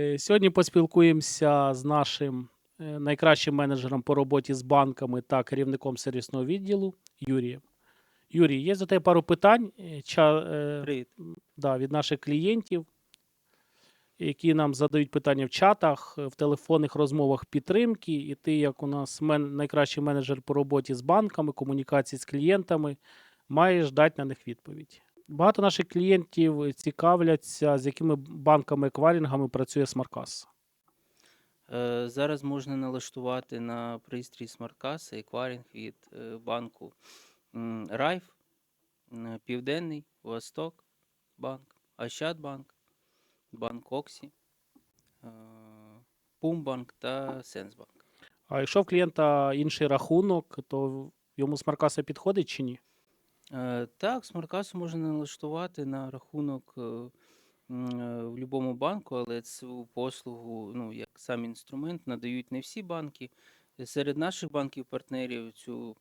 Е, Сьогодні поспілкуємося з нашим е, найкращим менеджером по роботі з банками та керівником сервісного відділу Юрієм. Юрій, є за тебе пару питань е, ча, Привіт. да, від наших клієнтів, які нам задають питання в чатах, в телефонних розмовах підтримки. І ти, як у нас мен, найкращий менеджер по роботі з банками, комунікації з клієнтами, маєш дати на них відповідь. Багато наших клієнтів цікавляться, з якими банками еквайрингами працює Смаркас. Е, Зараз можна налаштувати на пристрій смарт-каси еквайринг від е, банку Райф, Південний, Восток банк, Ощадбанк, Банк Оксі, е, Пумбанк та Сенсбанк. А якщо в клієнта інший рахунок, то йому Смаркаса підходить чи ні? Е, Так, смарт-касу можна налаштувати на рахунок е, м, е, в будь-якому банку, але цю послугу, ну, як сам інструмент, надають не всі банки. Серед наших банків-партнерів цю,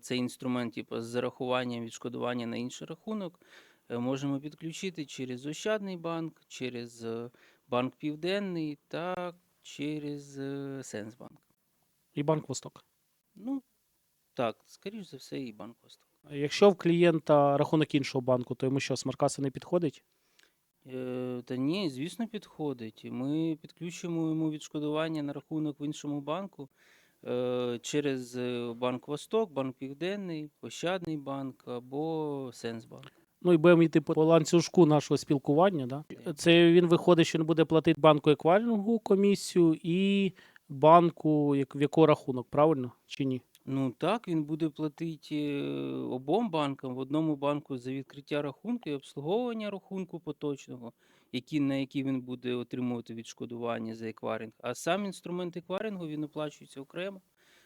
цей інструмент, типу, з зарахуванням відшкодування на інший рахунок, е, можемо підключити через Ощадний банк, через е, Банк Південний та через е, Сенсбанк. І банк Восток. Ну, так, скоріш за все, і Банк Восток. Якщо в клієнта рахунок іншого банку, то йому що, Смаркаса не підходить? Е, Та ні, звісно, підходить. Ми підключимо йому відшкодування на рахунок в іншому банку е, через е, Банк Восток, Банк Південний, Ощадний банк або Сенсбанк. Ну і будемо йти по ланцюжку нашого спілкування. Да? Це він виходить, що він буде платити банку еквайрингу комісію і банку, як, в якого рахунок, правильно? Чи ні? Ну так, він буде платити е, обом банкам в одному банку за відкриття рахунку і обслуговування рахунку поточного, які, на який він буде отримувати відшкодування за еквайринг. А сам інструмент еквайрингу він оплачується окремо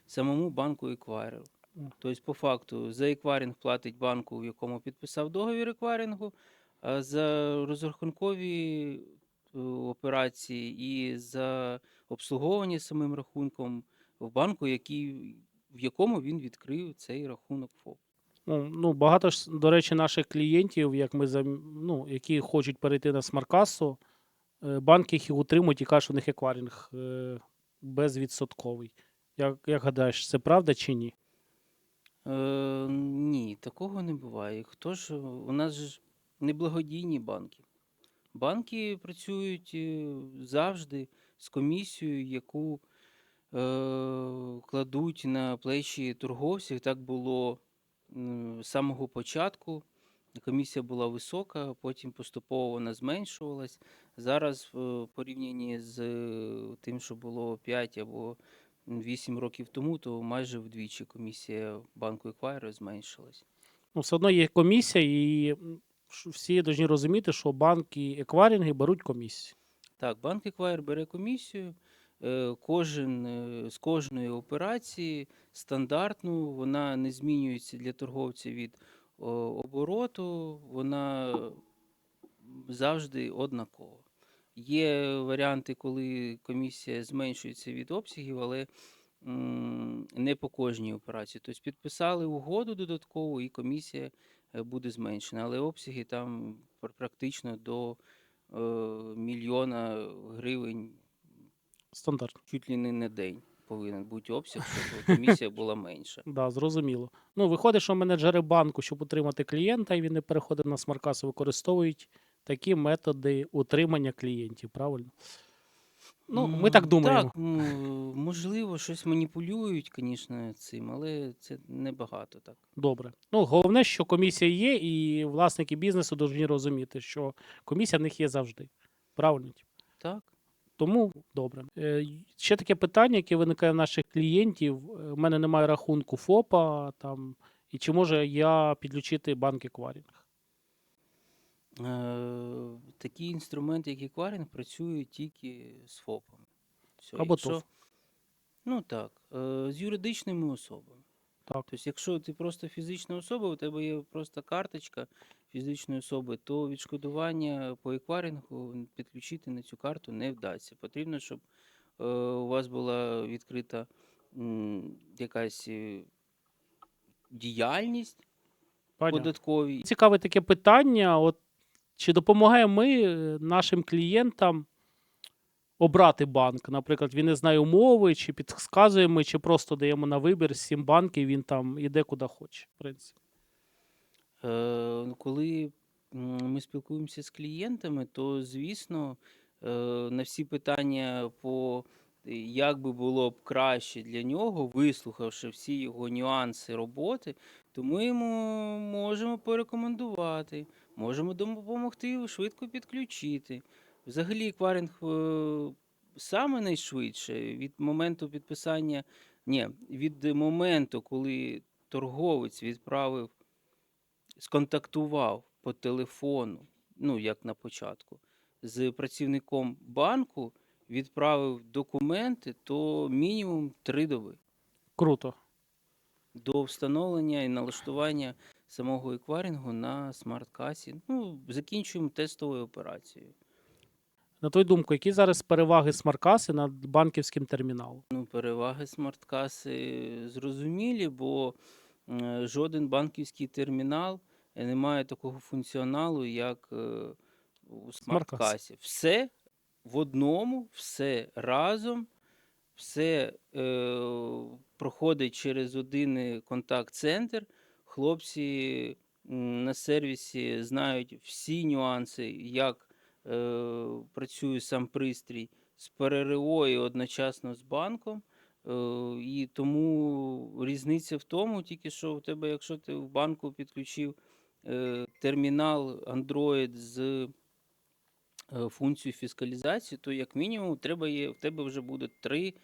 самому банку еквайреру. Тобто, по факту, за еквайринг платить банку, в якому підписав договір еквайрингу, а за розрахункові е, операції і за обслуговування самим рахунком в банку, який, в якому він відкрив цей рахунок ФОП. Ну, ну, багато ж, до речі, наших клієнтів, як ми ну, які хочуть перейти на смаркасу, е, банки їх утримують і кажуть, що у них еквайринг е, безвідсотковий. Як, як гадаєш, це правда чи ні? Е, ні, такого не буває. Хто ж у нас ж не благодійні банки. Банки працюють е, завжди з комісією, яку е, кладуть на плечі торговців. Так було м, з самого початку. Комісія була висока, потім поступово вона зменшувалась. Зараз в порівнянні з е, тим, що було 5 або 8 років тому, то майже вдвічі комісія банку Еквайра зменшилась. Ну, все одно є комісія, і всі повинні розуміти, що банки еквайринги беруть комісію. Так, банк Еквайр бере комісію. Е, Кожен е, з кожної операції стандартну, вона не змінюється для торговця від обороту, вона завжди однакова. Є варіанти, коли комісія зменшується від обсягів, але не по кожній операції. Тобто підписали угоду додаткову, і комісія е, буде зменшена. Але обсяги там пр- практично до мільйона гривень Стандарт. чуть ли не на день повинен бути обсяг, щоб комісія була менша. Да, зрозуміло. Ну, виходить, що менеджери банку, щоб утримати клієнта, і він не переходить на смаркасу, використовують такі методи утримання клієнтів, правильно? Ну, ми так думаємо. Так, можливо, щось маніпулюють, звісно, цим, але це небагато так. Добре. Ну, головне, що комісія є, і власники бізнесу повинні розуміти, що комісія в них є завжди. Правильно? Так. Тому добре. Е, Ще таке питання, яке виникає в наших клієнтів. Е, У мене немає рахунку ФОПа, там, і чи може я підключити банк еквайринг? Е, Такий інструмент, як еквайринг, працює тільки з ФОПами. Все, Або якщо- ТОВ. Ну так, з юридичними особами. Так. Тобто, якщо ти просто фізична особа, у тебе є просто карточка фізичної особи, то відшкодування по еквайрингу підключити на цю карту не вдасться. Потрібно, щоб е, у вас була відкрита якась е, діяльність податковій. Цікаве таке питання. От Чи допомагаємо ми е, нашим клієнтам обрати банк? Наприклад, він не знає умови, чи підказуємо, чи просто даємо на вибір сім банків, він там іде куди хоче. В принципі. Е, коли ми спілкуємося з клієнтами, то звісно е, на всі питання по е, як би було б краще для нього, вислухавши всі його нюанси роботи, то ми йому можемо порекомендувати, можемо допомогти швидко підключити. Взагалі, еквайринг е, саме найшвидше від моменту підписання, ні, від моменту, коли торговець відправив сконтактував по телефону, ну як на початку, з працівником банку, відправив документи, то мінімум три доби Круто. до встановлення і налаштування самого еквайрингу на смарт-касі. Ну, закінчуємо тестовою операцією. На твою думку, які зараз переваги смаркаси над банківським терміналом? Ну, переваги смарт-каси зрозумілі, бо жоден банківський термінал е, не має такого функціоналу, як е, у смарт-касі. Все в одному, все разом, все е, проходить через один е, контакт-центр. Хлопці на сервісі знають всі нюанси, як е, працює сам пристрій з ПРРО і одночасно з банком. Е, І тому різниця в тому, тільки що у тебе, якщо ти в банку підключив е, термінал Android з е, функцією фіскалізації, то як мінімум треба є, в тебе вже буде три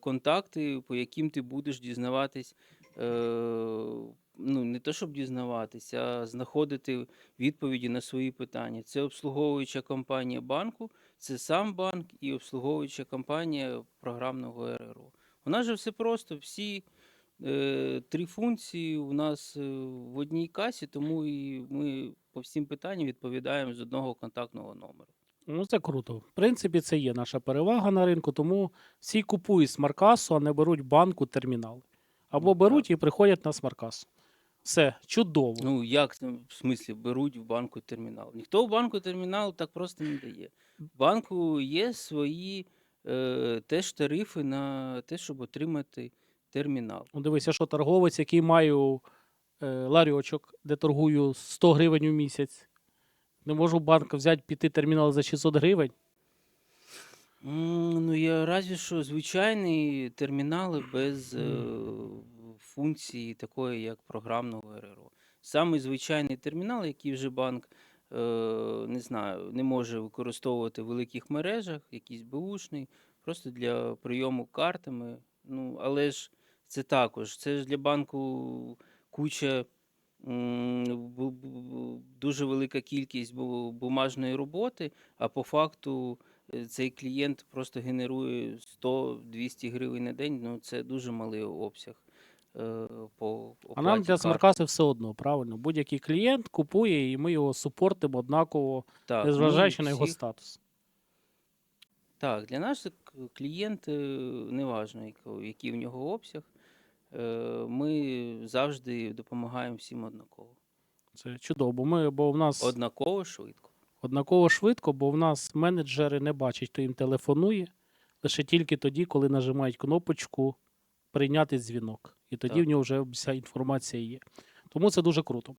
контакти, по яким ти будеш дізнаватись. Ну, не то, щоб дізнаватись, а знаходити відповіді на свої питання. Це обслуговуюча компанія банку, це сам банк і обслуговуюча компанія програмного РРО. У нас же все просто, всі е, три функції у нас е, в одній касі, тому і ми по всім питанням відповідаємо з одного контактного номеру. Ну, це круто. В принципі, це є наша перевага на ринку, тому всі купують смаркасу, а не беруть банку термінал. Або Ну, беруть і приходять на смаркасу. Все, чудово. Ну, як це, в смислі беруть в банку термінал? Ніхто в банку термінал так просто не дає. В банку є свої е, теж тарифи на те, щоб отримати термінал. Ну, дивися, що торговець, який маю е, ларьочок, де торгую 100 гривень у місяць. Не можу в банк взяти піти термінал за 600 гривень. М, Ну, я разві що звичайні термінали без е, функції такої, як програмного РРО. Самий звичайний термінал, який вже банк е, не знаю, не може використовувати в великих мережах, якийсь беушний, просто для прийому картами. Ну, але ж це також, це ж для банку куча. Дуже велика кількість бумажної роботи, а по факту е, цей клієнт просто генерує 100-200 гривень на день. Ну це дуже малий обсяг. Е, По А нам для карт. смаркаси все одно, правильно. Будь-який клієнт купує, і ми його супортимо однаково, Так, незважаючи ми на його всіх- статус. Так, для нас клієнт, е, неважно, яко- який в нього обсяг, е, ми завжди допомагаємо всім однаково. Це чудово, бо ми, бо в нас Однаково швидко. однаково швидко, бо в нас менеджери не бачать, хто їм телефонує, лише тільки тоді, коли нажимають кнопочку прийняти дзвінок. І тоді Так. в нього вже вся інформація є. Тому це дуже круто.